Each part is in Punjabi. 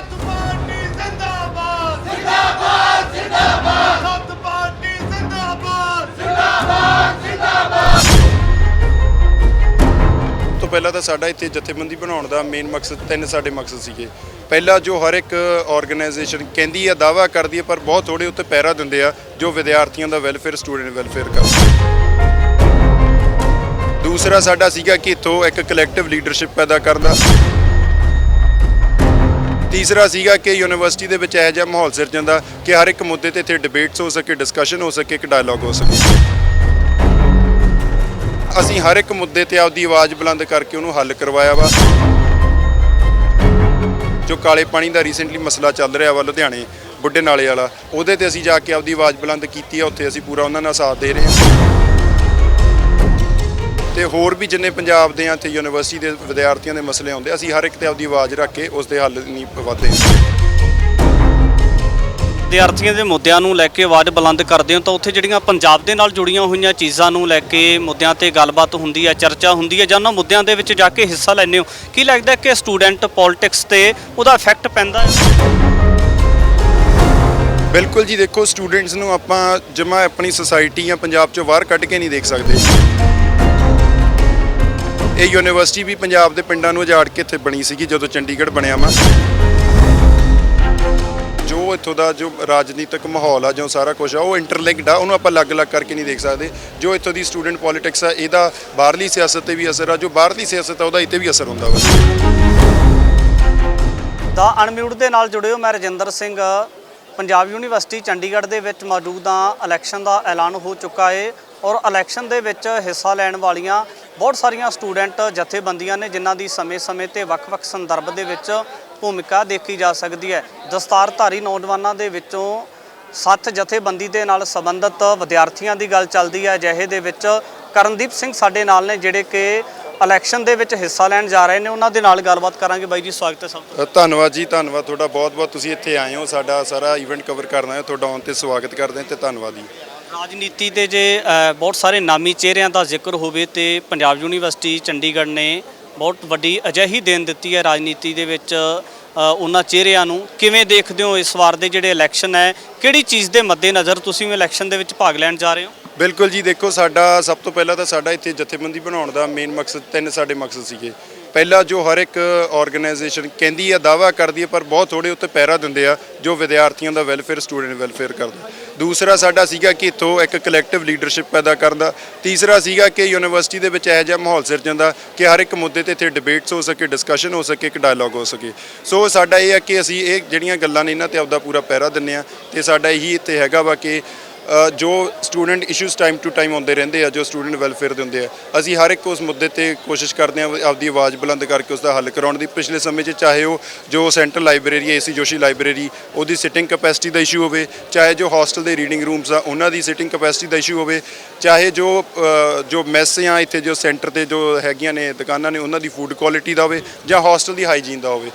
ਸੱਤ ਪਾਰਟੀ ਜ਼ਿੰਦਾਬਾਦ। ਜ਼ਿੰਦਾਬਾਦ ਜ਼ਿੰਦਾਬਾਦ। ਸੱਤ ਪਾਰਟੀ ਜ਼ਿੰਦਾਬਾਦ। ਤੋਂ ਪਹਿਲਾਂ ਤਾਂ ਸਾਡਾ ਇੱਥੇ ਜਥੇਬੰਦੀ ਬਣਾਉਣ ਦਾ ਮੇਨ ਮਕਸਦ ਤਿੰਨ ਸਾਡੇ ਮਕਸਦ ਸੀਗੇ। ਪਹਿਲਾ ਜੋ ਹਰ ਇੱਕ ਆਰਗੇਨਾਈਜੇਸ਼ਨ ਕਹਿੰਦੀ ਹੈ ਦਾਵਾ ਕਰਦੀ ਹੈ ਪਰ ਬਹੁਤ ਥੋੜੇ ਉੱਤੇ ਪਹਿਰਾ ਦਿੰਦੇ ਆ ਜੋ ਵਿਦਿਆਰਥੀਆਂ ਦਾ ਵੈਲਫੇਅਰ ਸਟੂਡੈਂਟ ਵੈਲਫੇਅਰ ਕਰਦਾ ਦੂਸਰਾ ਸਾਡਾ ਸੀਗਾ ਕਿ ਇੱਥੋਂ ਇੱਕ ਕਲੈਕਟਿਵ ਲੀਡਰਸ਼ਿਪ ਪੈਦਾ ਕਰਦਾ ਤੀਸਰਾ ਸੀਗਾ ਕਿ ਯੂਨੀਵਰਸਿਟੀ ਦੇ ਵਿੱਚ ਇਹੋ ਜਿਹਾ ਮਾਹੌਲ ਸਿਰਜਣ ਦਾ ਕਿ ਹਰ ਇੱਕ ਮੁੱਦੇ ਤੇ ਇੱਥੇ ਡਿਬੇਟਸ ਹੋ ਸਕੇ ਡਿਸਕਸ਼ਨ ਹੋ ਸਕੇ, ਇੱਕ ਡਾਇਲੋਗ ਹੋ ਸਕੇ। ਅਸੀਂ ਹਰ ਇੱਕ ਮੁੱਦੇ ਤੇ ਆਪਦੀ ਆਵਾਜ਼ ਬੁਲੰਦ ਕਰਕੇ ਉਹਨੂੰ ਹੱਲ ਕਰਵਾਇਆ ਵਾ, ਜੋ ਕਾਲੇ ਪਾਣੀ ਦਾ ਰੀਸੈਂਟਲੀ ਮਸਲਾ ਚੱਲ ਰਿਹਾ ਵਾ ਲੁਧਿਆਣੇ ਬੁੱਢੇ ਨਾਲੇ ਵਾਲਾ, ਉਹਦੇ ਤੇ ਅਸੀਂ ਜਾ ਕੇ ਆਪਦੀ ਆਵਾਜ਼ ਬੁਲੰਦ ਕੀਤੀ ਆ, ਉੱਥੇ ਅਸੀਂ ਪੂਰਾ ਉਹਨਾਂ ਨਾਲ ਸਾਥ ਦੇ ਰਹੇ ਹਾਂ। ਤੇ ਹੋਰ ਵੀ ਜਿੰਨੇ ਪੰਜਾਬ ਦੇ ਆ ਇੱਥੇ ਯੂਨੀਵਰਸਿਟੀ ਦੇ ਵਿਦਿਆਰਥੀਆਂ ਦੇ ਮਸਲੇ ਆਉਂਦੇ ਅਸੀਂ ਹਰ ਇੱਕ ਤੇ ਆਪਦੀ ਆਵਾਜ਼ ਰੱਖ ਕੇ ਉਸ ਦੇ ਹੱਲ ਨਹੀਂ ਪਵਾਦੇ ਵਿਦਿਆਰਥੀਆਂ ਦੇ ਮੁੱਦਿਆਂ ਨੂੰ ਲੈ ਕੇ ਆਵਾਜ਼ ਬੁਲੰਦ ਕਰਦੇ ਹੋ ਤਾਂ ਉੱਥੇ ਜਿਹੜੀਆਂ ਪੰਜਾਬ ਦੇ ਨਾਲ ਜੁੜੀਆਂ ਹੋਈਆਂ ਚੀਜ਼ਾਂ ਨੂੰ ਲੈ ਕੇ ਮੁੱਦਿਆਂ ਤੇ ਗੱਲਬਾਤ ਹੁੰਦੀ ਹੈ ਚਰਚਾ ਹੁੰਦੀ ਹੈ ਜਾਂ ਉਹਨਾਂ ਮੁੱਦਿਆਂ ਦੇ ਵਿੱਚ ਜਾ ਕੇ ਹਿੱਸਾ ਲੈਂਦੇ ਹੋ। ਕੀ ਲੱਗਦਾ ਕਿ ਸਟੂਡੈਂਟ ਪੋਲਿਟਿਕਸ ਤੇ ਉਹਦਾ ਇਫੈਕਟ ਪੈਂਦਾ ਹੈ? ਬਿਲਕੁਲ ਜੀ ਦੇਖੋ ਸਟੂਡੈਂਟਸ ਨੂੰ ਆਪਾਂ ਜਮਾ ਆਪਣੀ ਸੁਸਾਇਟੀ ਜਾਂ ਪੰਜਾਬ ਚੋਂ ਬਾਹਰ ਕੱਢ ਕੇ ਨਹੀਂ ਦੇਖ ਸਕਦੇ। ਇਹ ਯੂਨੀਵਰਸਿਟੀ ਵੀ ਪੰਜਾਬ ਦੇ ਪਿੰਡਾਂ ਨੂੰ ਉਜਾੜ ਕੇ ਇੱਥੇ ਬਣੀ ਸੀਗੀ, ਜਦੋਂ ਚੰਡੀਗੜ੍ਹ ਬਣਿਆ ਵਾ। ਜੋ ਇੱਥੋਂ ਦਾ ਜੋ ਰਾਜਨੀਤਿਕ ਮਾਹੌਲ ਆ, ਜੋ ਸਾਰਾ ਕੁਝ ਆ, ਉਹ ਇੰਟਰਲਿੰਕਡ ਆ, ਉਹਨੂੰ ਆਪਾਂ ਅਲੱਗ-ਅਲੱਗ ਕਰਕੇ ਨਹੀਂ ਦੇਖ ਸਕਦੇ। ਜੋ ਇੱਥੋਂ ਦੀ ਸਟੂਡੈਂਟ ਪੋਲਿਟਿਕਸ ਆ, ਇਹਦਾ ਬਾਹਰਲੀ ਸਿਆਸਤ ਤੇ ਵੀ ਅਸਰ ਆ, ਜੋ ਬਾਹਰਲੀ ਸਿਆਸਤ ਆ, ਉਹਦਾ ਇੱਥੇ ਵੀ ਅਸਰ ਹੁੰਦਾ ਵਾ। ਦਾ ਅਨਮਿਊਟ ਦੇ ਨਾਲ ਜੁੜਿਓ ਮੈਂ ਰਜਿੰਦਰ ਸਿੰਘ। ਪੰਜਾਬ ਯੂਨੀਵਰਸਿਟੀ ਚੰਡੀਗੜ੍ਹ ਦੇ ਵਿੱਚ ਮੌਜੂਦ ਹਾਂ। ਇਲੈਕਸ਼ਨ ਦਾ ਐਲਾਨ ਹੋ ਚੁੱਕਾ ਹੈ ਔਰ ਇਲੈਕਸ਼ਨ ਦੇ ਵਿੱਚ ਹਿੱਸਾ ਲੈਣ ਵਾਲੀਆਂ ਬਹੁਤ ਸਾਰੀਆਂ ਸਟੂਡੈਂਟ ਜਥੇਬੰਦੀਆਂ ਨੇ, ਜਿਨ੍ਹਾਂ ਦੀ ਸਮੇਂ-ਸਮੇਂ ਤੇ ਵੱਖ-ਵੱਖ ਸੰਦਰਭ ਦੇ ਵਿੱਚ ਭੂਮਿਕਾ ਦੇਖੀ ਜਾ ਸਕਦੀ ਹੈ। ਦਸਤਾਰਧਾਰੀ ਨੌਜਵਾਨਾਂ ਦੇ ਵਿੱਚੋਂ ਸੱਤ ਜਥੇਬੰਦੀ ਦੇ ਨਾਲ ਸੰਬੰਧਿਤ ਵਿਦਿਆਰਥੀਆਂ ਦੀ ਗੱਲ ਚੱਲਦੀ ਹੈ। ਅਜਿਹੇ ਦੇ ਵਿੱਚ ਕਰਨਦੀਪ ਸਿੰਘ ਸਾਡੇ ਨਾਲ ਨੇ, ਜਿਹੜੇ ਕਿ ਇਲੈਕਸ਼ਨ ਦੇ ਵਿੱਚ ਹਿੱਸਾ ਲੈਣ ਜਾ ਰਹੇ ਨੇ। ਉਹਨਾਂ ਦੇ ਨਾਲ ਗੱਲਬਾਤ ਕਰਾਂਗੇ। ਬਾਈ ਜੀ, ਸਵਾਗਤ ਹੈ ਸਭ ਤੋਂ ਧੰਨਵਾਦ ਜੀ, ਧੰਨਵਾਦ ਤੁਹਾਡਾ। ਬਹੁਤ-ਬਹੁਤ ਤੁਸੀਂ ਇੱਥੇ ਆਏ ਹੋ। ਸਾਡਾ ਸਾਰਾ ਇਵੈਂਟ ਕਵਰ ਕਰਨਾ ਹੈ। ਤੁਹਾਡਾ ਆਉਣ ਤੇ ਸਵਾਗਤ ਕਰਦੇ ਹਾਂ ਤੇ ਧੰਨਵਾਦ ਜੀ। ਰਾਜਨੀਤੀ ਦੇ ਜੇ ਅ, ਬਹੁਤ ਸਾਰੇ ਨਾਮੀ ਚਿਹਰਿਆਂ ਦਾ ਜ਼ਿਕਰ ਹੋਵੇ ਤੇ ਪੰਜਾਬ ਯੂਨੀਵਰਸਿਟੀ ਚੰਡੀਗੜ੍ਹ ਨੇ ਬਹੁਤ ਵੱਡੀ ਅਜਿਹੀ ਦੇਣ ਦਿੱਤੀ ਹੈ ਰਾਜਨੀਤੀ ਦੇ ਵਿੱਚ ਅ, ਉਹਨਾਂ ਚਿਹਰਿਆਂ ਨੂੰ। ਕਿਵੇਂ ਦੇਖਦੇ ਹੋ ਇਸ ਵਾਰ ਦੇ ਜਿਹੜੇ ਇਲੈਕਸ਼ਨ ਹੈ? ਕਿਹੜੀ ਚੀਜ਼ ਦੇ ਮੱਦੇਨਜ਼ਰ ਤੁਸੀਂ ਵੀ ਇਲੈਕਸ਼ਨ ਦੇ ਵਿੱਚ ਭਾਗ ਲੈਣ ਜਾ ਰਹੇ ਹੋ? ਬਿਲਕੁਲ ਜੀ ਦੇਖੋ ਸਾਡਾ ਸਭ ਤੋਂ ਪਹਿਲਾਂ ਤਾਂ ਸਾਡਾ ਇੱਥੇ ਜਥੇਬੰਦੀ ਬਣਾਉਣ ਦਾ ਮੇਨ ਮਕਸਦ ਤਿੰਨ ਸਾਡੇ ਮਕਸਦ ਸੀਗੇ। ਪਹਿਲਾਂ ਜੋ ਹਰ ਇੱਕ ਆਰਗੇਨਾਈਜੇਸ਼ਨ ਕਹਿੰਦੀ ਆ ਦਾਵਾ ਕਰਦੀ ਹੈ ਪਰ ਬਹੁਤ ਥੋੜੇ ਉੱਤੇ ਪਹਿਰਾ ਦਿੰਦੇ ਆ, ਜੋ ਵਿਦਿਆਰਥੀਆਂ ਦਾ ਵੈਲਫੇਅਰ ਸਟੂਡੈਂਟ ਵੈਲਫੇਅਰ ਕਰਦਾ। ਦੂਸਰਾ ਸਾਡਾ ਸੀਗਾ ਕਿ ਇੱਥੋਂ ਇੱਕ ਕਲੈਕਟਿਵ ਲੀਡਰਸ਼ਿਪ ਪੈਦਾ ਕਰਦਾ ਤੀਸਰਾ ਸੀਗਾ ਕਿ ਯੂਨੀਵਰਸਿਟੀ ਦੇ ਵਿੱਚ ਇਹੋ ਜਿਹਾ ਮਾਹੌਲ ਸਿਰਜਣ ਦਾ, ਕਿ ਹਰ ਇੱਕ ਮੁੱਦੇ ਤੇ ਇੱਥੇ ਡਿਬੇਟਸ ਹੋ ਸਕੇ ਡਿਸਕਸ਼ਨ ਹੋ ਸਕੇ, ਇੱਕ ਡਾਇਲੋਗ ਹੋ ਸਕੇ। ਸੋ ਸਾਡਾ ਇਹ ਆ ਕਿ ਅਸੀਂ ਇਹ ਜਿਹੜੀਆਂ ਗੱਲਾਂ ਨੇ, ਇਹਨਾਂ ਤੇ ਆਪਦਾ ਪੂਰਾ ਪਹਿਰਾ ਦਿੰਨੇ ਆ, ਤੇ ਸਾਡਾ ਇਹੀ ਇੱਥੇ ਹੈਗਾ ਵਾ ਕਿ ਜੋ student issues time to time ਆਉਂਦੇ ਰਹਿੰਦੇ ਆ, ਜੋ ਸਟੂਡੈਂਟ ਵੈਲਫੇਅਰ ਦੇ ਹੁੰਦੇ ਆ, ਅਸੀਂ ਹਰ ਇੱਕ ਉਸ ਮੁੱਦੇ ਤੇ ਕੋਸ਼ਿਸ਼ ਕਰਦੇ ਆ ਆਪਦੀ ਆਵਾਜ਼ ਬੁਲੰਦ ਕਰਕੇ ਉਸ ਦਾ ਹੱਲ ਕਰਾਉਣ ਦੀ। ਪਿਛਲੇ ਸਮੇਂ 'ਚ ਚਾਹੇ ਉਹ ਜੋ ਸੈਂਟਰਲ ਲਾਇਬ੍ਰੇਰੀ ਹੈ ਏਸੀ ਜੋਸ਼ੀ ਲਾਇਬ੍ਰੇਰੀ ਉਹਦੀ ਸਿਟਿੰਗ ਕੈਪੈਸਿਟੀ ਦਾ ਇਸ਼ੂ ਹੋਵੇ, ਚਾਹੇ ਜੋ ਹਾਸਟਲ ਦੇ ਰੀਡਿੰਗ ਰੂਮਸ ਆ, ਉਹਨਾਂ ਦੀ ਸਿਟਿੰਗ ਕੈਪੈਸਿਟੀ ਦਾ ਇਸ਼ੂ ਹੋਵੇ, ਚਾਹੇ ਜੋ ਜੋ ਮੈਸ ਆ, ਇੱਥੇ ਜੋ ਸੈਂਟਰ ਤੇ ਜੋ ਹੈਗੀਆਂ ਨੇ, ਦੁਕਾਨਾਂ ਨੇ, ਉਹਨਾਂ ਦੀ ਫੂਡ ਕੁਆਲਿਟੀ ਦਾ ਹੋਵੇ ਜਾਂ ਹਾਸਟਲ ਦੀ ਹਾਈਜੀਨ ਦਾ ਹੋਵੇ।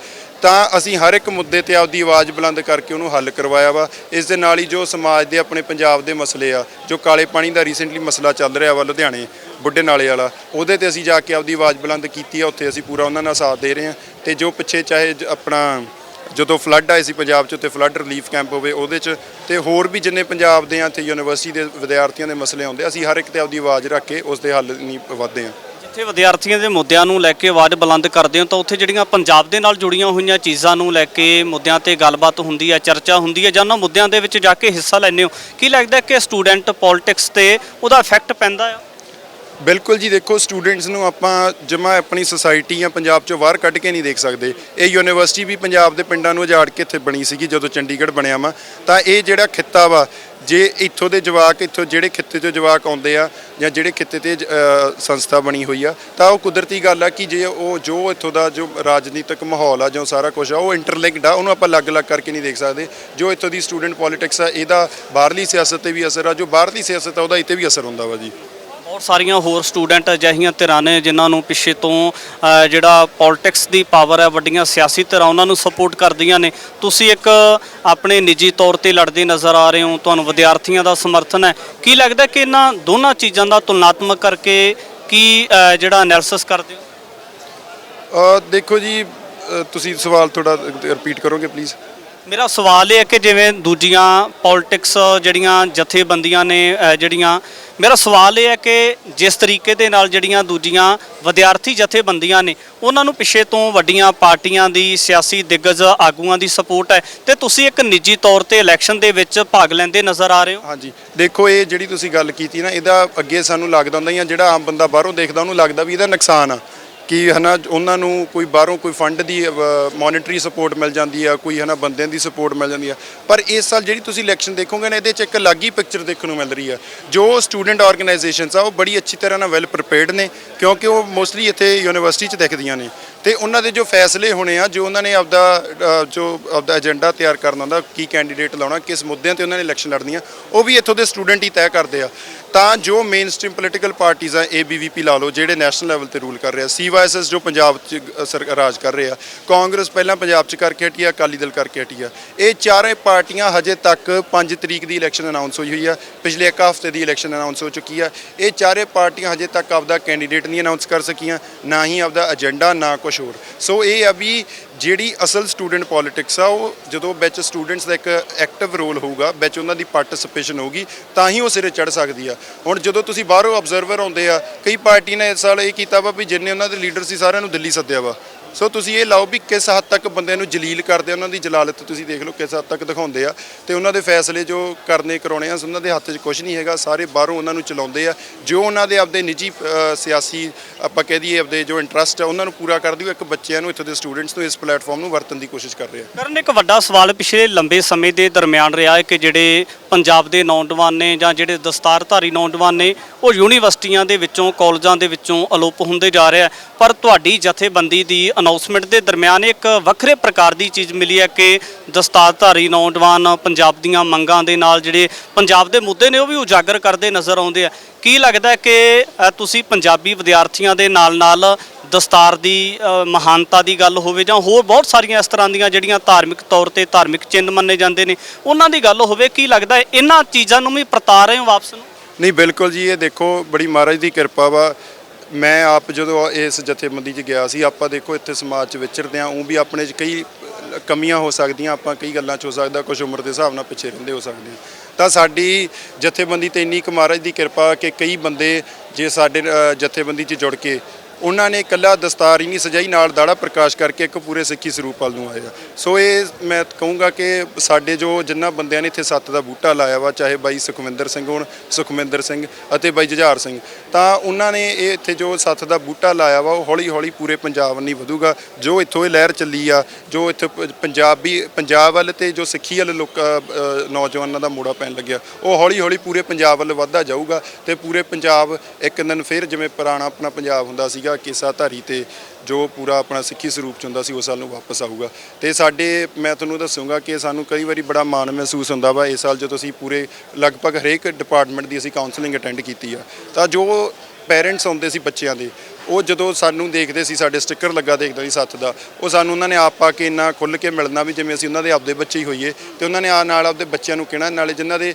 ਤਾਂ ਅਸੀਂ ਹਰ ਇੱਕ ਮੁੱਦੇ ਤੇ ਆਪਦੀ ਆਵਾਜ਼ ਬੁਲੰਦ ਕਰਕੇ ਉਹਨੂੰ ਹੱਲ ਕਰਵਾਇਆ ਵਾ। ਇਸ ਦੇ ਨਾਲ ਹੀ ਜੋ ਸਮਾਜ ਦੇ ਆਪਣੇ ਪੰਜਾਬ ਦੇ ਮਸਲੇ ਆ, ਜੋ ਕਾਲੇ ਪਾਣੀ ਦਾ ਰੀਸੈਂਟਲੀ ਮਸਲਾ ਚੱਲ ਰਿਹਾ ਵਾ ਲੁਧਿਆਣੇ, ਬੁੱਢੇ ਨਾਲੇ ਵਾਲਾ, ਉਹਦੇ ਤੇ ਅਸੀਂ ਜਾ ਕੇ ਆਪਦੀ ਆਵਾਜ਼ ਬੁਲੰਦ ਕੀਤੀ ਆ, ਉੱਥੇ ਅਸੀਂ ਪੂਰਾ ਉਹਨਾਂ ਨਾਲ ਸਾਥ ਦੇ ਰਹੇ ਹਾਂ। ਤੇ ਜੋ ਪਿੱਛੇ ਚਾਹੇ ਜ- ਆਪਣਾ ਜਦੋਂ ਫਲੱਡ ਆਏ ਸੀ ਪੰਜਾਬ 'ਚ ਉੱਤੇ ਫਲੱਡ ਰਿਲੀਫ ਕੈਂਪ ਹੋਵੇ ਉਹਦੇ 'ਚ, ਤੇ ਹੋਰ ਵੀ ਜਿੰਨੇ ਪੰਜਾਬ ਦੇ ਆ ਇੱਥੇ ਯੂਨੀਵਰਸਿਟੀ ਦੇ ਵਿਦਿਆਰਥੀਆਂ ਦੇ ਮਸਲੇ ਆਉਂਦੇ, ਅਸੀਂ ਹਰ ਇੱਕ ਤੇ ਆਪਦੀ ਆਵਾਜ਼ ਰੱਖ ਕੇ ਉਸ ਦੇ ਹੱਲ ਨਹੀਂ ਪਵਾਦੇ ਹਾਂ। ਜਿੱਥੇ ਵਿਦਿਆਰਥੀਆਂ ਦੇ ਮੁੱਦਿਆਂ ਨੂੰ ਲੈ ਕੇ ਆਵਾਜ਼ ਬੁਲੰਦ ਕਰਦੇ ਹੋ ਤਾਂ ਉੱਥੇ ਜਿਹੜੀਆਂ ਪੰਜਾਬ ਦੇ ਨਾਲ ਜੁੜੀਆਂ ਹੋਈਆਂ ਚੀਜ਼ਾਂ ਨੂੰ ਲੈ ਕੇ ਮੁੱਦਿਆਂ ਤੇ ਗੱਲਬਾਤ ਹੁੰਦੀ ਹੈ, ਚਰਚਾ ਹੁੰਦੀ ਹੈ ਜਾਂ ਉਹਨਾਂ ਮੁੱਦਿਆਂ ਦੇ ਵਿੱਚ ਜਾ ਕੇ ਹਿੱਸਾ ਲੈਂਦੇ ਹੋ? ਕੀ ਲੱਗਦਾ ਕਿ ਸਟੂਡੈਂਟ ਪੋਲਿਟਿਕਸ ਤੇ ਉਹਦਾ ਇਫੈਕਟ ਪੈਂਦਾ ਆ? ਬਿਲਕੁਲ ਜੀ, ਦੇਖੋ ਸਟੂਡੈਂਟਸ ਨੂੰ ਆਪਾਂ ਜਮਾ ਆਪਣੀ ਸੁਸਾਇਟੀ ਜਾਂ ਪੰਜਾਬ ਚੋਂ ਬਾਹਰ ਕੱਢ ਕੇ ਨਹੀਂ ਦੇਖ ਸਕਦੇ। ਇਹ ਯੂਨੀਵਰਸਿਟੀ ਵੀ ਪੰਜਾਬ ਦੇ ਪਿੰਡਾਂ ਨੂੰ ਉਜਾੜ ਕੇ ਇੱਥੇ ਬਣੀ ਸੀਗੀ, ਜਦੋਂ ਚੰਡੀਗੜ੍ਹ ਬਣਿਆ ਵਾ। ਤਾਂ ਇਹ ਜਿਹੜਾ ਖਿੱਤਾ ਵਾ, ਜੇ ਇੱਥੋਂ ਦੇ ਜਵਾਕ, ਇੱਥੋਂ ਜਿਹੜੇ ਖਿੱਤੇ ਤੋਂ ਜਵਾਕ ਆਉਂਦੇ ਆ, ਜਾਂ ਜਿਹੜੇ ਖਿੱਤੇ ਤੇ ਸੰਸਥਾ ਬਣੀ ਹੋਈ ਆ, ਤਾਂ ਉਹ ਕੁਦਰਤੀ ਗੱਲ ਆ ਕਿ ਜੇ ਉਹ, ਜੋ ਇੱਥੋਂ ਦਾ ਜੋ ਰਾਜਨੀਤਿਕ ਮਾਹੌਲ ਆ, ਜੋ ਸਾਰਾ ਕੁਝ ਆ, ਉਹ ਇੰਟਰਲਿੰਕਡ ਆ, ਉਹਨੂੰ ਆਪਾਂ ਅਲੱਗ-ਅਲੱਗ ਕਰਕੇ ਨਹੀਂ ਦੇਖ ਸਕਦੇ। ਜੋ ਇੱਥੋਂ ਦੀ ਸਟੂਡੈਂਟ ਪੋਲਿਟਿਕਸ ਆ, ਇਹਦਾ ਬਾਹਰਲੀ ਸਿਆਸਤ ਤੇ ਵੀ ਅਸਰ ਆ, ਜੋ ਬਾਹਰਲੀ ਸਿਆਸਤ ਆ, ਉਹਦਾ ਇੱਥੇ ਵੀ ਅਸਰ ਹੁੰਦਾ ਵਾ ਜੀ। ਬਹੁਤ ਸਾਰੀਆਂ ਹੋਰ ਸਟੂਡੈਂਟ ਅਜਿਹੀਆਂ ਧਿਰਾਂ ਨੇ ਜਿਨ੍ਹਾਂ ਨੂੰ ਪਿੱਛੇ ਤੋਂ ਜਿਹੜਾ ਪੋਲਿਟਿਕਸ ਦੀ ਪਾਵਰ ਹੈ, ਵੱਡੀਆਂ ਸਿਆਸੀ ਧਿਰਾਂ ਉਹਨਾਂ ਨੂੰ ਸਪੋਰਟ ਕਰਦੀਆਂ ਨੇ। ਤੁਸੀਂ ਇੱਕ ਆਪਣੇ ਨਿੱਜੀ ਤੌਰ ਤੇ ਲੜਦੇ ਨਜ਼ਰ ਆ ਰਹੇ ਹੋ, ਤੁਹਾਨੂੰ ਵਿਦਿਆਰਥੀਆਂ ਦਾ ਸਮਰਥਨ ਹੈ। ਕੀ ਲੱਗਦਾ ਕਿ ਇਹਨਾਂ ਦੋਨਾਂ ਚੀਜ਼ਾਂ ਦਾ ਤੁਲਨਾਤਮਕ ਕਰਕੇ ਕੀ ਜਿਹੜਾ ਐਨਾਲਿਸਿਸ ਕਰਦੇ ਹੋ? ਦੇਖੋ ਜੀ ਤੁਸੀਂ ਸਵਾਲ ਥੋੜਾ ਰਿਪੀਟ ਕਰੋਗੇ ਪਲੀਜ਼ ਮੇਰਾ ਸਵਾਲ ਇਹ ਹੈ ਕਿ ਜਿਵੇਂ ਦੂਜੀਆਂ ਪੋਲਿਟਿਕਸ ਜਿਹੜੀਆਂ ਜਥੇਬੰਦੀਆਂ ਨੇ ਅ, ਜਿਹੜੀਆਂ ਮੇਰਾ ਸਵਾਲ ਇਹ ਹੈ ਕਿ ਜਿਸ ਤਰੀਕੇ ਦੇ ਨਾਲ ਜਿਹੜੀਆਂ ਦੂਜੀਆਂ ਵਿਦਿਆਰਥੀ ਜਥੇਬੰਦੀਆਂ ਨੇ ਉਹਨਾਂ ਨੂੰ ਪਿੱਛੇ ਤੋਂ ਵੱਡੀਆਂ ਪਾਰਟੀਆਂ ਦੀ ਸਿਆਸੀ ਦਿੱਗਜ ਆਗੂਆਂ ਦੀ ਸਪੋਰਟ ਹੈ ਤੇ ਤੁਸੀਂ ਇੱਕ ਨਿੱਜੀ ਤੌਰ ਤੇ ਇਲੈਕਸ਼ਨ ਦੇ ਵਿੱਚ ਭਾਗ ਲੈਂਦੇ ਨਜ਼ਰ ਆ ਰਹੇ ਹੋ? ਹਾਂਜੀ। ਦੇਖੋ ਇਹ ਜਿਹੜੀ ਤੁਸੀਂ ਗੱਲ ਕੀਤੀ ਨਾ ਇਹਦਾ ਅੱਗੇ ਸਾਨੂੰ ਲੱਗਦਾ ਹੁੰਦਾ ਜਾਂ ਜਿਹੜਾ ਆਮ ਬੰਦਾ ਬਾਹਰੋਂ ਦੇਖਦਾ ਉਹਨੂੰ ਲੱਗਦਾ ਵੀ ਇਹਦਾ ਨੁਕਸਾਨ ਆ। ਕਿ ਹਨਾ ਉਹਨਾਂ ਨੂੰ ਕੋਈ ਬਾਹਰੋਂ ਕੋਈ ਫੰਡ ਦੀ ਮੋਨਿਟਰੀ ਸਪੋਰਟ ਮਿਲ ਜਾਂਦੀ ਆ, ਕੋਈ ਹਨਾ ਬੰਦਿਆਂ ਦੀ ਸਪੋਰਟ ਮਿਲ ਜਾਂਦੀ ਆ। ਪਰ ਇਸ ਸਾਲ ਜਿਹੜੀ ਤੁਸੀਂ ਇਲੈਕਸ਼ਨ ਦੇਖੋਗੇ ਨਾ, ਇਹਦੇ 'ਚ ਇੱਕ ਅਲੱਗ ਹੀ ਪਿਕਚਰ ਦੇਖਣ ਨੂੰ ਮਿਲ ਰਹੀ ਆ। ਜੋ ਸਟੂਡੈਂਟ ਆਰਗੇਨਾਈਜੇਸ਼ਨਸ ਆ, ਉਹ ਬੜੀ ਅੱਛੀ ਤਰ੍ਹਾਂ ਨਾਲ ਵੈਲ ਪ੍ਰੀਪੇਅਰਡ ਨੇ, ਕਿਉਂਕਿ ਉਹ ਮੋਸਟਲੀ ਇੱਥੇ ਯੂਨੀਵਰਸਿਟੀ 'ਚ ਦਿਖਦੀਆਂ ਨੇ। ਤੇ ਉਹਨਾਂ ਦੇ ਜੋ ਫੈਸਲੇ ਹੋਣੇ ਆ, ਜੋ ਉਹਨਾਂ ਨੇ ਆਪਦਾ ਜੋ ਆਪਦਾ ਏਜੰਡਾ ਤਿਆਰ ਕਰਨਾ ਹੁੰਦਾ ਕੀ ਕੈਂਡੀਡੇਟ ਲਾਉਣਾ, ਕਿਸ ਮੁੱਦਿਆਂ ਤੇ ਉਹਨਾਂ ਨੇ ਇਲੈਕਸ਼ਨ ਲੜਨੀ ਆ ਉਹ ਵੀ ਇੱਥੋਂ ਦੇ ਸਟੂਡੈਂਟ ਹੀ ਤੈਅ ਕਰਦੇ ਆ। ਤਾਂ ਜੋ ਮੇਨ ਸਟ੍ਰੀਮ ਪੋਲੀਟੀਕਲ ਪਾਰਟੀਆਂ ਆ ਏਬੀਵੀਪੀ ਲਾ ਲਓ, ਜਿਹੜੇ ਨੈਸ਼ਨਲ ਲੈਵਲ ਤੇ ਰੂਲ ਕਰ ਰਹੇ ਆ ਸੀਵਾਈਐਸਐਸ ਜੋ ਪੰਜਾਬ 'ਚ ਸਰ- ਰਾਜ ਕਰ ਰਹੇ ਆ, ਕਾਂਗਰਸ ਪਹਿਲਾਂ ਪੰਜਾਬ 'ਚ ਕਰਕੇ ਹਟੀ ਆ, ਅਕਾਲੀ ਦਲ ਕਰਕੇ ਹਟੀ ਆ। ਇਹ ਚਾਰੇ ਪਾਰਟੀਆਂ ਹਜੇ ਤੱਕ 5 ਤਰੀਕ ਦੀ ਇਲੈਕਸ਼ਨ ਅਨਾਉਂਸ ਹੋਈ ਹੋਈ ਆ, ਪਿਛਲੇ ਇੱਕ ਹਫ਼ਤੇ ਦੀ ਇਲੈਕਸ਼ਨ ਅਨਾਉਂਸ ਹੋ ਚੁੱਕੀ ਆ। ਇਹ ਚਾਰੇ ਪਾਰਟੀਆਂ ਹਜੇ ਤੱਕ ਆਪਦਾ ਕੈਂਡੀਡੇਟ ਨਹੀਂ ਅਨਾਉਂਸ ਕਰ ਸਕੀਆਂ, ਨਾ ਹੀ ਆਪਦਾ ਏਜੰਡਾ ਨਾ ਕੁਝ ਹੋਰ ਸੋ ਇਹ ਆ ਵੀ ਜਿਹੜੀ ਅਸਲ ਸਟੂਡੈਂਟ ਪੋਲਿਟਿਕਸ ਆ, ਉਹ ਜਦੋਂ ਵਿੱਚ ਸਟੂਡੈਂਟਸ ਦਾ ਇੱਕ ਐਕਟਿਵ ਰੋਲ ਹੋਊਗਾ, ਵਿੱਚ ਉਹਨਾਂ ਦੀ ਪਾਰਟਿਸਿਪੇਸ਼ਨ ਹੋਊਗੀ, ਤਾਂ ਹੀ ਉਹ ਸਿਰੇ ਚੜ ਸਕਦੀ ਆ। ਹੁਣ ਜਦੋਂ ਤੁਸੀਂ ਬਾਹਰੋਂ ਆਬਜ਼ਰਵਰ ਆਉਂਦੇ ਆ, ਕਈ ਪਾਰਟੀ ਨੇ ਇਸ ਸਾਲ ਇਹ ਕੀਤਾ ਵਾ ਵੀ ਜਿੰਨੇ ਉਹਨਾਂ ਦੇ ਲੀਡਰ ਸੀ, ਸਾਰਿਆਂ ਨੂੰ ਦਿੱਲੀ ਸੱਦਿਆ ਵਾ। ਸੋ ਤੁਸੀਂ ਇਹ ਲਾਓ ਵੀ ਕਿਸ ਹੱਦ ਤੱਕ ਬੰਦਿਆਂ ਨੂੰ ਜਲੀਲ ਕਰਦੇ ਆ, ਉਹਨਾਂ ਦੀ ਜਲਾਲਤ ਤੁਸੀਂ ਦੇਖ ਲਓ ਕਿਸ ਹੱਦ ਤੱਕ ਦਿਖਾਉਂਦੇ ਆ। ਤੇ ਉਹਨਾਂ ਦੇ ਫੈਸਲੇ ਜੋ ਕਰਨੇ ਕਰਾਉਣੇ ਆ, ਉਹਨਾਂ ਦੇ ਹੱਥ 'ਚ ਕੁਝ ਨਹੀਂ ਹੈਗਾ, ਸਾਰੇ ਬਾਹਰੋਂ ਉਹਨਾਂ ਨੂੰ ਚਲਾਉਂਦੇ ਆ। ਜੋ ਉਹਨਾਂ ਦੇ ਆਪਦੇ ਨਿੱਜੀ ਸਿਆਸੀ, ਆਪਾਂ ਕਹਿ ਦਈਏ ਆਪਦੇ ਜੋ ਇੰਟਰਸਟ ਆ, ਉਹਨਾਂ ਨੂੰ ਪੂਰਾ ਕਰਦੇ ਹੋ ਇੱਕ ਬੱਚਿਆਂ ਨੂੰ, ਇੱਥੋਂ ਦੇ ਸਟੂਡੈਂਟਸ ਨੂੰ, ਇਸ ਪਲੇਟਫਾਰਮ ਨੂੰ ਵਰਤਣ ਦੀ ਕੋਸ਼ਿਸ਼ ਕਰ ਰਹੇ ਆ। ਕਰਨ ਇੱਕ ਵੱਡਾ ਸਵਾਲ ਪਿਛਲੇ ਲੰਬੇ ਸਮੇਂ ਦੇ ਦਰਮਿਆਨ ਰਿਹਾ ਹੈ ਕਿ ਜਿਹੜੇ ਪੰਜਾਬ ਦੇ ਨੌਜਵਾਨ ਨੇ ਜਾਂ ਜਿਹੜੇ ਦਸਤਾਰਧਾਰੀ ਨੌਜਵਾਨ ਨੇ, ਉਹ ਯੂਨੀਵਰਸਿਟੀਆਂ ਦੇ ਵਿੱਚੋਂ, ਕਾਲਜਾਂ ਦੇ ਵਿੱਚੋਂ ਅਲੋਪ ਹੁੰਦੇ ਜਾ ਰਿਹਾ ਹੈ ਪਰ ਤੁਹਾਡੀ ਜਥੇਬੰਦੀ ਦੀ ਅਨਾਉਂਸਮੈਂਟ ਦੇ ਦਰਮਿਆਨ ਇੱਕ ਵੱਖਰੇ ਪ੍ਰਕਾਰ ਦੀ ਚੀਜ਼ ਮਿਲੀ ਹੈ ਕਿ ਦਸਤਾਰਧਾਰੀ ਨੌਜਵਾਨ ਪੰਜਾਬ ਦੀਆਂ ਮੰਗਾਂ ਦੇ ਨਾਲ ਜਿਹੜੇ ਪੰਜਾਬ ਦੇ ਮੁੱਦੇ ਨੇ ਉਹ ਵੀ ਉਜਾਗਰ ਕਰਦੇ ਨਜ਼ਰ ਆਉਂਦੇ ਆ। ਕੀ ਲੱਗਦਾ ਕਿ ਤੁਸੀਂ ਪੰਜਾਬੀ ਵਿਦਿਆਰਥੀਆਂ ਦੇ ਨਾਲ ਨਾਲ ਦਸਤਾਰ ਦੀ ਮਹਾਨਤਾ ਦੀ ਗੱਲ ਹੋਵੇ ਜਾਂ ਹੋਰ ਬਹੁਤ ਸਾਰੀਆਂ ਇਸ ਤਰ੍ਹਾਂ ਦੀਆਂ ਜਿਹੜੀਆਂ ਧਾਰਮਿਕ ਤੌਰ ਤੇ ਧਾਰਮਿਕ ਚਿੰਨ੍ਹ ਮੰਨੇ ਜਾਂਦੇ ਨੇ, ਉਹਨਾਂ ਦੀ ਗੱਲ ਹੋਵੇ, ਕੀ ਲੱਗਦਾ ਇਹਨਾਂ ਚੀਜ਼ਾਂ ਨੂੰ ਵੀ ਪਰਤਾ ਰਹੇ ਹੋ ਵਾਪਸ ਨੂੰ? ਨਹੀਂ, ਬਿਲਕੁਲ ਜੀ, ਇਹ ਦੇਖੋ, ਬੜੀ ਮਹਾਰਾਜ ਦੀ ਕਿਰਪਾ ਵਾ ਮੈਂ ਆਪ ਜਦੋਂ ਇਸ ਜਥੇਬੰਦੀ 'ਚ ਗਿਆ ਸੀ, ਆਪਾਂ ਦੇਖੋ ਇੱਥੇ ਸਮਾਜ 'ਚ ਵਿਚਰਦੇ ਆ ਉਹ ਵੀ ਆਪਣੇ 'ਚ ਕਈ ਕਮੀਆਂ ਹੋ ਸਕਦੀਆਂ, ਆਪਾਂ ਕਈ ਗੱਲਾਂ 'ਚ ਹੋ ਸਕਦਾ ਕੁਝ ਉਮਰ ਦੇ ਹਿਸਾਬ ਨਾਲ ਪਿੱਛੇ ਰਹਿੰਦੇ ਹੋ ਸਕਦੇ ਆ ਤਾਂ ਸਾਡੀ ਜਥੇਬੰਦੀ ਤੇ ਇੰਨੀ ਕੁ ਮਹਾਰਾਜ ਦੀ ਕਿਰਪਾ ਕਿ ਕਈ ਬੰਦੇ ਜੇ ਸਾਡੇ ਜਥੇਬੰਦੀ 'ਚ ਜੁੜ ਕੇ ਉਹਨਾਂ ਨੇ ਇਕੱਲਾ ਦਸਤਾਰ ਹੀ ਨਹੀਂ ਸਜਾਈ, ਨਾਲ ਦਾੜਾ ਪ੍ਰਕਾਸ਼ ਕਰਕੇ ਇੱਕ ਪੂਰੇ ਸਿੱਖੀ ਸਰੂਪ ਵੱਲ ਨੂੰ ਆਏ ਆ ਸੋ ਇਹ ਮੈਂ ਕਹੂੰਗਾ ਕਿ ਸਾਡੇ ਜੋ ਜਿੰਨਾ ਬੰਦਿਆਂ ਨੇ ਇੱਥੇ ਸੱਤ ਦਾ ਬੂਟਾ ਲਾਇਆ ਵਾ, ਚਾਹੇ ਬਾਈ ਸੁਖਵਿੰਦਰ ਸਿੰਘ ਹੋਣ ਸੁਖਮਿੰਦਰ ਸਿੰਘ ਅਤੇ ਬਾਈ ਜੁਝਾਰ ਸਿੰਘ, ਤਾਂ ਉਹਨਾਂ ਨੇ ਇਹ ਇੱਥੇ ਜੋ ਸੱਤ ਦਾ ਬੂਟਾ ਲਾਇਆ ਵਾ, ਉਹ ਹੌਲੀ ਹੌਲੀ ਪੂਰੇ ਪੰਜਾਬ ਨਹੀਂ ਵਧੂਗਾ। ਜੋ ਇੱਥੋਂ ਇਹ ਲਹਿਰ ਚੱਲੀ ਆ, ਜੋ ਇੱਥੇ ਪ- ਪੰਜਾਬੀ ਪੰਜਾਬ ਵੱਲ ਤੇ ਜੋ ਸਿੱਖੀ ਵੱਲ ਲੋਕ ਨੌਜਵਾਨਾਂ ਦਾ ਮੋੜਾ ਪੈਣ ਲੱਗਿਆ, ਉਹ ਹੌਲੀ ਹੌਲੀ ਪੂਰੇ ਪੰਜਾਬ ਵੱਲ ਵੱਧਦਾ ਜਾਊਗਾ ਤੇ ਪੂਰੇ ਪੰਜਾਬ ਇੱਕ ਦਿਨ ਫਿਰ ਜਿਵੇਂ ਪੁਰਾਣਾ ਆਪਣਾ ਪੰਜਾਬ ਹੁੰਦਾ ਸੀ ਸੀਗਾ ਕਿਸਾ ਧਾਰੀ ਤੇ ਜੋ ਪੂਰਾ ਆਪਣਾ ਸਿੱਖੀ ਸਰੂਪ ਚ ਹੁੰਦਾ ਸੀ ਉਸ ਸਾਲ ਨੂੰ ਵਾਪਸ ਆਊਗਾ। ਤੇ ਸਾਡੇ, ਮੈਂ ਤੁਹਾਨੂੰ ਦੱਸੂਗਾ ਕਿ ਸਾਨੂੰ ਕਈ ਵਾਰੀ ਬੜਾ ਮਾਣ ਮਹਿਸੂਸ ਹੁੰਦਾ ਵਾ ਇਸ ਸਾਲ ਜਦੋਂ ਅਸੀਂ ਪੂਰੇ ਲਗਭਗ ਹਰੇਕ ਡਿਪਾਰਟਮੈਂਟ ਦੀ ਅਸੀਂ ਕਾਉਂਸਲਿੰਗ ਅਟੈਂਡ ਕੀਤੀ ਆ। ਤਾਂ ਜੋ ਪੇਰੈਂਟਸ ਆਉਂਦੇ ਸੀ ਬੱਚਿਆਂ ਦੇ, ਉਹ ਜਦੋਂ ਸਾਨੂੰ ਦੇਖਦੇ ਸੀ, ਸਾਡੇ ਸਟicker ਲੱਗਾ ਦੇਖਦਾ ਸੀ ਸੱਤ ਦਾ, ਉਹ ਸਾਨੂੰ ਉਹਨਾਂ ਨੇ ਆਪ ਆ ਕੇ ਇੰਨਾ ਖੁੱਲ੍ਹ ਕੇ ਮਿਲਣਾ ਵੀ ਜਿਵੇਂ ਅਸੀਂ ਉਹਨਾਂ ਦੇ ਆਪਦੇ ਬੱਚੇ ਹੀ ਹੋਈਏ, ਤੇ ਉਹਨਾਂ ਨੇ ਆ ਨਾਲ ਆਪਦੇ ਬੱਚਿਆਂ ਨੂੰ ਕਹਿਣਾ, ਨਾਲੇ ਜਿਨ੍ਹਾਂ ਦੇ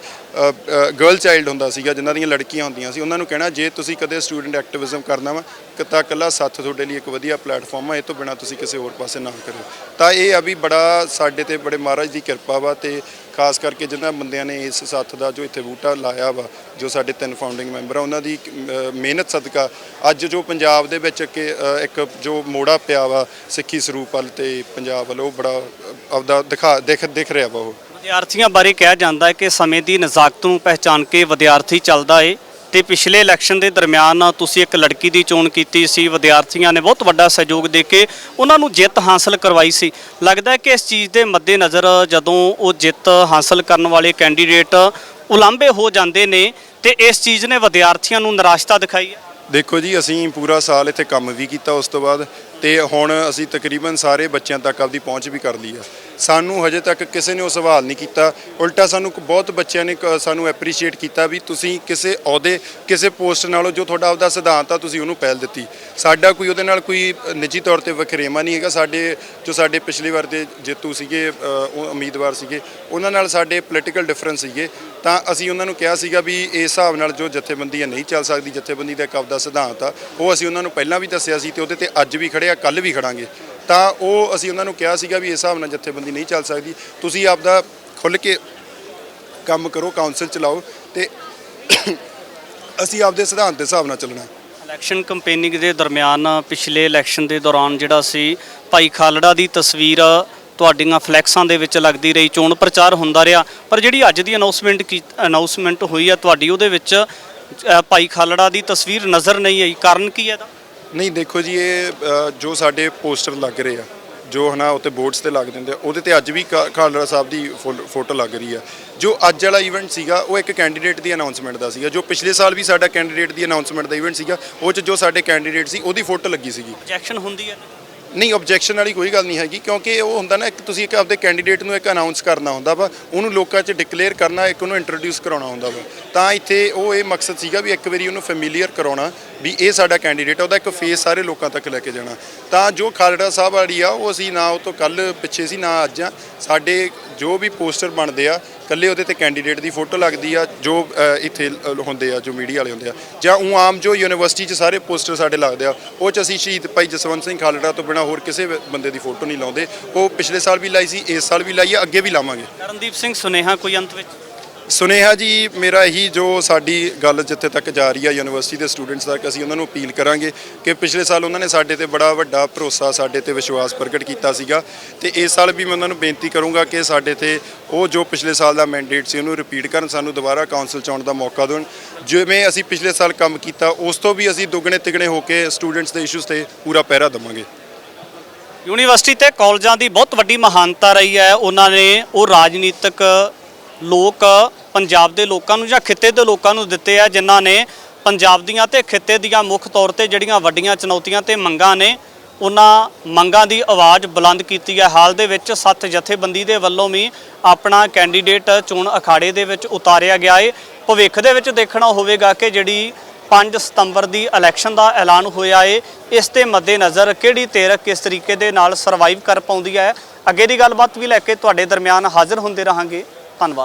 ਗਰਲ ਚਾਈਲਡ ਹੁੰਦਾ ਸੀਗਾ, ਜਿਨ੍ਹਾਂ ਦੀਆਂ ਲੜਕੀਆਂ ਹੁੰਦੀਆਂ ਸੀ, ਉਹਨਾਂ ਨੂੰ ਕਹਿਣਾ, ਜੇ ਤੁਸੀਂ ਕਦੇ ਸਟੂਡੈਂਟ ਐਕਟਿਵਿਜ਼ਮ ਕਰਨਾ ਵਾ ਤਾਂ ਇਕੱਲਾ ਸੱਤ ਤੁਹਾਡੇ ਲਈ ਇੱਕ ਵਧੀਆ ਪਲੇਟਫਾਰਮ ਆ, ਇਹ ਤੋਂ ਬਿਨਾ ਤੁਸੀਂ ਕਿਸੇ ਹੋਰ ਪਾਸੇ ਨਾ ਕਰੋ ਤਾਂ ਇਹ ਆ ਵੀ ਬੜਾ ਸਾਡੇ ਤੇ ਬੜੇ ਮਹਾਰਾਜ ਦੀ ਕਿਰਪਾ ਵਾ ਤੇ ਖਾਸ ਕਰਕੇ ਜਿਨ੍ਹਾਂ ਬੰਦਿਆਂ ਨੇ ਇਸ ਸੱਥ ਦਾ ਜੋ ਇੱਥੇ ਬੂਟਾ ਲਾਇਆ ਵਾ, ਜੋ ਸਾਡੇ ਤਿੰਨ ਫਾਊਂਡਿੰਗ ਮੈਂਬਰ ਆ, ਉਹਨਾਂ ਦੀ ਮਿਹਨਤ ਸਦਕਾ ਅੱਜ ਜੋ ਪੰਜਾਬ ਦੇ ਵਿੱਚ ਕਿ ਇੱਕ ਜੋ ਮੋੜਾ ਪਿਆ ਵਾ ਸਿੱਖੀ ਸਰੂਪ ਵੱਲ ਤੇ ਪੰਜਾਬ ਵੱਲ ਉਹ ਬੜਾ ਆਪਦਾ ਦਿਖਾ, ਦਿਖ ਦਿਖ ਰਿਹਾ ਵਾ ਉਹ। ਵਿਦਿਆਰਥੀਆਂ ਬਾਰੇ ਕਿਹਾ ਜਾਂਦਾ ਹੈ ਕਿ ਸਮੇਂ ਦੀ ਨਜ਼ਾਕਤ ਨੂੰ ਪਹਿਚਾਨ ਕੇ ਵਿਦਿਆਰਥੀ ਚੱਲਦਾ ਏ। ਤੇ ਪਿਛਲੇ ਇਲੈਕਸ਼ਨ ਦੇ ਦਰਮਿਆਨ ਤੁਸੀਂ ਇੱਕ ਲੜਕੀ ਦੀ ਚੋਣ ਕੀਤੀ ਸੀ, ਵਿਦਿਆਰਥੀਆਂ ਨੇ ਬਹੁਤ ਵੱਡਾ ਸਹਿਯੋਗ ਦੇ ਕੇ ਉਹਨਾਂ ਨੂੰ ਜਿੱਤ ਹਾਸਲ ਕਰਵਾਈ ਸੀ। ਲੱਗਦਾ ਹੈ ਕਿ ਇਸ ਚੀਜ਼ ਦੇ ਮੱਦੇਨਜ਼ਰ ਜਦੋਂ ਉਹ ਜਿੱਤ ਹਾਸਲ ਕਰਨ ਵਾਲੇ ਕੈਂਡੀਡੇਟ ਉਲਾਂਭੇ ਹੋ ਜਾਂਦੇ ਨੇ ਤੇ ਇਸ ਚੀਜ਼ ਨੇ ਵਿਦਿਆਰਥੀਆਂ ਨੂੰ ਨਿਰਾਸ਼ਤਾ ਦਿਖਾਈ ਹੈ। ਦੇਖੋ ਜੀ, ਅਸੀਂ ਪੂਰਾ ਸਾਲ ਇੱਥੇ ਕੰਮ ਵੀ ਕੀਤਾ ਉਸ ਤੋਂ ਬਾਅਦ ਤੇ ਹੁਣ ਅਸੀਂ ਤਕਰੀਬਨ ਸਾਰੇ ਬੱਚਿਆਂ ਤੱਕ ਆਪਦੀ ਪਹੁੰਚ ਵੀ ਕਰ ਲਈ ਆ ਸਾਨੂੰ ਹਜੇ ਤੱਕ ਕਿਸੇ ਨੇ ਉਹ ਸਵਾਲ ਨਹੀਂ ਕੀਤਾ। ਉਲਟਾ ਸਾਨੂੰ ਬਹੁਤ ਬੱਚਿਆਂ ਨੇ ਕ- ਸਾਨੂੰ ਐਪਰੀਸ਼ੀਏਟ ਕੀਤਾ ਵੀ ਤੁਸੀਂ ਕਿਸੇ ਅਹੁਦੇ, ਕਿਸੇ ਪੋਸਟ ਨਾਲੋਂ ਜੋ ਤੁਹਾਡਾ ਆਪਦਾ ਸਿਧਾਂਤ ਆ, ਤੁਸੀਂ ਉਹਨੂੰ ਪਹਿਲ ਦਿੱਤੀ। ਸਾਡਾ ਕੋਈ ਉਹਦੇ ਨਾਲ ਕੋਈ ਨਿੱਜੀ ਤੌਰ ਤੇ ਵਖਰੇਵਾ ਨਹੀਂ ਹੈਗਾ। ਸਾਡੇ, ਜੋ ਸਾਡੇ ਪਿਛਲੀ ਵਾਰ ਦੇ ਜੇਤੂ ਸੀਗੇ ਉਹ ਉਮੀਦਵਾਰ ਸੀਗੇ, ਉਹਨਾਂ ਨਾਲ ਸਾਡੇ ਪੋਲੀਟੀਕਲ ਡਿਫਰੈਂਸ ਸੀਗੇ। ਤਾਂ ਅਸੀਂ ਉਹਨਾਂ ਨੂੰ ਕਿਹਾ ਸੀਗਾ ਵੀ ਇਸ ਹਿਸਾਬ ਨਾਲ ਜੋ ਜਥੇਬੰਦੀ ਹੈ ਨਹੀਂ ਚੱਲ ਸਕਦੀ, ਜਥੇਬੰਦੀ ਦਾ ਇੱਕ ਆਪਦਾ ਸਿਧਾਂਤ ਆ, ਉਹ ਅਸੀਂ ਉਹਨਾਂ ਨੂੰ ਪਹਿਲਾਂ ਵੀ ਦੱਸਿਆ ਸੀ ਤੇ ਉਹਦੇ ਤੇ ਅੱਜ ਵੀ ਖੜੇ ਆ ਕੱਲ ਵੀ ਖੜਾਂਗੇ। ਤਾਂ ਉਹ ਅਸੀਂ ਉਹਨਾਂ ਨੂੰ ਕਿਹਾ ਸੀਗਾ ਵੀ ਇਸ ਹਿਸਾਬ ਨਾਲ ਜਥੇਬੰਦੀ ਨਹੀਂ ਚੱਲ ਸਕਦੀ। ਤੁਸੀਂ ਆਪਦਾ ਖੁੱਲ ਕੇ ਕੰਮ ਕਰੋ ਕਾਉਂਸਲ ਚਲਾਓ ਤੇ ਅਸੀਂ ਆਪਦੇ ਸਿਧਾਂਤ ਦੇ ਹਿਸਾਬ ਨਾਲ ਚੱਲਣਾ ਇਲੈਕਸ਼ਨ ਕੰਪੇਨਿੰਗ ਦੇ ਦਰਮਿਆਨ ਪਿਛਲੇ ਇਲੈਕਸ਼ਨ ਦੇ ਦੌਰਾਨ ਜਿਹੜਾ ਸੀ, ਭਾਈ ਖਾਲੜਾ ਦੀ ਤਸਵੀਰ ਤੁਹਾਡੀਆਂ ਫਲੈਕਸਾਂ ਦੇ ਵਿੱਚ ਲੱਗਦੀ ਰਹੀ, ਚੋਣ ਪ੍ਰਚਾਰ ਹੁੰਦਾ ਰਿਹਾ। ਪਰ ਜਿਹੜੀ ਅੱਜ ਦੀ ਅਨਾਉਂਸਮੈਂਟ ਕੀ ਅਨਾਉਂਸਮੈਂਟ ਹੋਈ ਆ ਤੁਹਾਡੀ, ਉਹਦੇ ਵਿੱਚ ਭਾਈ ਖਾਲੜਾ ਦੀ ਤਸਵੀਰ ਨਜ਼ਰ ਨਹੀਂ ਆਈ। ਕਾਰਨ ਕੀ ਹੈ ਇਹਦਾ? ਨਹੀਂ ਦੇਖੋ ਜੀ ਇਹ ਅ, ਜੋ ਸਾਡੇ ਪੋਸਟਰ ਲੱਗ ਰਹੇ ਆ ਜੋ ਹਨਾ ਉੱਤੇ ਬੋਰਡਸ ਤੇ ਲੱਗ ਦਿੰਦੇ ਆ ਉਹਦੇ ਤੇ ਅੱਜ ਵੀ ਕਾ- ਖਾਲੜਾ ਸਾਹਿਬ ਦੀ ਫੋ- ਫੋਟੋ ਲੱਗ ਰਹੀ ਆ। ਜੋ ਅੱਜ ਵਾਲਾ ਇਵੈਂਟ ਸੀਗਾ ਉਹ ਇੱਕ ਕੈਂਡੀਡੇਟ ਦੀ ਅਨਾਉਂਸਮੈਂਟ ਦਾ ਸੀਗਾ ਜੋ ਪਿਛਲੇ ਸਾਲ ਵੀ ਸਾਡਾ ਕੈਂਡੀਡੇਟ ਦੀ ਅਨਾਉਂਸਮੈਂਟ ਦਾ ਇਵੈਂਟ ਸੀਗਾ ਉਹ ਚ ਜੋ ਸਾਡੇ ਕੈਂਡੀਡੇਟ ਸੀ ਉਹਦੀ ਫੋਟੋ ਲੱਗੀ ਸੀਗੀ। ਰਿਜੈਕਸ਼ਨ ਹੁੰਦੀ ਹੈ ਨਹੀਂ ਆਬਜੈਕਸ਼ਨ ਵਾਲੀ ਕੋਈ ਗੱਲ ਨਹੀਂ ਹੈਗੀ, ਕਿਉਂਕਿ ਉਹ ਹੁੰਦਾ ਨਾ, ਇੱਕ ਤੁਸੀਂ ਇੱਕ ਆਪਦੇ ਕੈਂਡੀਡੇਟ ਨੂੰ ਇੱਕ ਅਨਾਉਂਸ ਕਰਨਾ ਹੁੰਦਾ ਵਾ, ਉਹਨੂੰ ਲੋਕਾਂ 'ਚ ਡਿਕਲੇਅਰ ਕਰਨਾ, ਇੱਕ ਉਹਨੂੰ ਇੰਟਰੋਡਿਊਸ ਕਰਾਉਣਾ ਹੁੰਦਾ ਵਾ। ਤਾਂ ਇੱਥੇ ਉਹ ਇਹ ਮਕਸਦ ਸੀਗਾ ਵੀ ਇੱਕ ਵਾਰੀ ਉਹਨੂੰ ਫੈਮੀਲੀਅਰ ਕਰਾਉਣਾ, ਵੀ ਇਹ ਸਾਡਾ ਕੈਂਡੀਡੇਟ ਆ, ਉਹਦਾ ਇੱਕ ਫੇਸ ਸਾਰੇ ਲੋਕਾਂ ਤੱਕ ਲੈ ਕੇ ਜਾਣਾ। ਤਾਂ ਜੋ ਖਾਲੜਾ ਸਾਹਿਬ ਵਾਲੀ ਆ, ਉਹ ਅਸੀਂ ਨਾ ਉਹ ਤੋਂ ਕੱਲ ਪਿੱਛੇ ਸੀ, ਨਾ ਅੱਜ ਆ, ਸਾਡੇ ਜੋ ਵੀ ਪੋਸਟਰ ਬਣਦੇ ਆ ਕੱਲੇ ਉਹਦੇ ਤੇ ਕੈਂਡੀਡੇਟ ਦੀ ਫੋਟੋ ਲੱਗਦੀ ਆ, ਜੋ ਇੱਥੇ ਹੁੰਦੇ ਆ, ਜੋ ਮੀਡੀਆ ਵਾਲੇ ਹੁੰਦੇ ਆ। ਜਾਂ ਉਹ ਆਮ ਜੋ ਯੂਨੀਵਰਸਿਟੀ 'ਚ ਸਾਰੇ ਪੋਸਟਰ ਸਾਡੇ ਲੱਗਦੇ ਆ, ਉਹ 'ਚ ਅਸੀਂ ਸ਼ਹੀਦ ਭਾਈ ਜਸਵੰਤ ਸਿੰਘ ਖਾਲੜਾ ਤੋਂ ਬਿਨਾ ਹੋਰ ਕਿਸੇ ਬੰਦੇ ਦੀ ਫੋਟੋ ਨਹੀਂ ਲਾਉਂਦੇ। ਉਹ ਪਿਛਲੇ ਸਾਲ ਵੀ ਲਾਈ ਸੀ, ਇਸ ਸਾਲ ਵੀ ਲਾਈ ਆ, ਅੱਗੇ ਵੀ ਲਾਵਾਂਗੇ। ਕਰਨਦੀਪ ਸਿੰਘ ਸੁਨੇਹਾ ਕੋਈ ਅੰਤ ਵਿੱਚ? ਸੁਨੇਹਾ ਜੀ, ਮੇਰਾ ਇਹੀ ਜੋ ਸਾਡੀ ਗੱਲ ਜਿੱਥੇ ਤੱਕ ਜਾ ਰਹੀ ਹੈ ਯੂਨੀਵਰਸਿਟੀ ਦੇ ਸਟੂਡੈਂਟਸ ਤੱਕ, ਅਸੀਂ ਉਹਨਾਂ ਨੂੰ ਅਪੀਲ ਕਰਾਂਗੇ ਕਿ ਪਿਛਲੇ ਸਾਲ ਉਹਨਾਂ ਨੇ ਸਾਡੇ ਤੇ ਬੜਾ ਵੱਡਾ ਭਰੋਸਾ, ਸਾਡੇ ਤੇ ਵਿਸ਼ਵਾਸ ਪ੍ਰਗਟ ਕੀਤਾ ਸੀਗਾ ਤੇ ਇਸ ਸਾਲ ਵੀ ਮੈਂ ਉਹਨਾਂ ਨੂੰ ਬੇਨਤੀ ਕਰੂੰਗਾ ਕਿ ਸਾਡੇ ਤੇ ਉਹ ਜੋ ਪਿਛਲੇ ਸਾਲ ਦਾ ਮੈਂਡੇਟ ਸੀ, ਉਹਨੂੰ ਰਿਪੀਟ ਕਰਨ, ਸਾਨੂੰ ਦੁਬਾਰਾ ਕਾਉਂਸਲ ਚ ਆਉਣ ਦਾ ਮੌਕਾ ਦੇਣ। ਜਿਵੇਂ ਅਸੀਂ ਪਿਛਲੇ ਸਾਲ ਕੰਮ ਕੀਤਾ, ਉਸ ਤੋਂ ਵੀ ਅਸੀਂ ਦੁੱਗਣੇ ਤਿਗਣੇ ਹੋ ਕੇ ਸਟੂਡੈਂਟਸ ਦੇ ਇਸ਼ੂਜ਼ ਤੇ ਪੂਰਾ ਪਹਿਰਾ ਦੇਵਾਂਗੇ। ਯੂਨੀਵਰਸਿਟੀ ਤੇ ਕਾਲਜਾਂ ਦੀ ਬਹੁਤ ਵੱਡੀ ਮਹਾਨਤਾ ਰਹੀ ਹੈ, ਉਹਨਾਂ ਨੇ ਉਹ ਰਾਜਨੀਤਿਕ ਲੋਕ ਪੰਜਾਬ ਦੇ ਲੋਕਾਂ ਨੂੰ ਜਾਂ ਖਿੱਤੇ ਦੇ ਲੋਕਾਂ ਨੂੰ ਦਿੱਤੇ ਆ, ਜਿਨ੍ਹਾਂ ਨੇ ਪੰਜਾਬ ਦੀਆਂ ਤੇ ਖਿੱਤੇ ਦੀਆਂ ਮੁੱਖ ਤੌਰ ਤੇ ਜਿਹੜੀਆਂ ਵੱਡੀਆਂ ਚੁਣੌਤੀਆਂ ਤੇ ਮੰਗਾਂ ਨੇ, ਉਹਨਾਂ ਮੰਗਾਂ ਦੀ ਆਵਾਜ਼ ਬੁਲੰਦ ਕੀਤੀ ਹੈ। ਹਾਲ ਦੇ ਵਿੱਚ ਸੱਤ ਜਥੇਬੰਦੀ ਦੇ ਵੱਲੋਂ ਵੀ ਆਪਣਾ ਕੈਂਡੀਡੇਟ ਚੋਣ ਅਖਾੜੇ ਦੇ ਵਿੱਚ ਉਤਾਰਿਆ ਗਿਆ ਹੈ ਭਵਿੱਖ ਦੇ ਵਿੱਚ ਦੇਖਣਾ ਹੋਵੇਗਾ ਕਿ ਜਿਹੜੀ 5 ਸਤੰਬਰ ਦੀ ਇਲੈਕਸ਼ਨ ਦਾ ਐਲਾਨ ਹੋਇਆ ਏ, ਇਸ ਦੇ ਮੱਦੇਨਜ਼ਰ ਕਿਹੜੀ ਧਿਰ ਕਿਸ ਤਰੀਕੇ ਦੇ ਨਾਲ ਸਰਵਾਈਵ ਕਰ ਪਾਉਂਦੀ ਹੈ। ਅੱਗੇ ਦੀ ਗੱਲਬਾਤ ਵੀ ਲੈ ਕੇ ਤੁਹਾਡੇ ਦਰਮਿਆਨ ਹਾਜ਼ਰ ਹੁੰਦੇ ਰਹਾਂਗੇ। ਧੰਨਵਾਦ।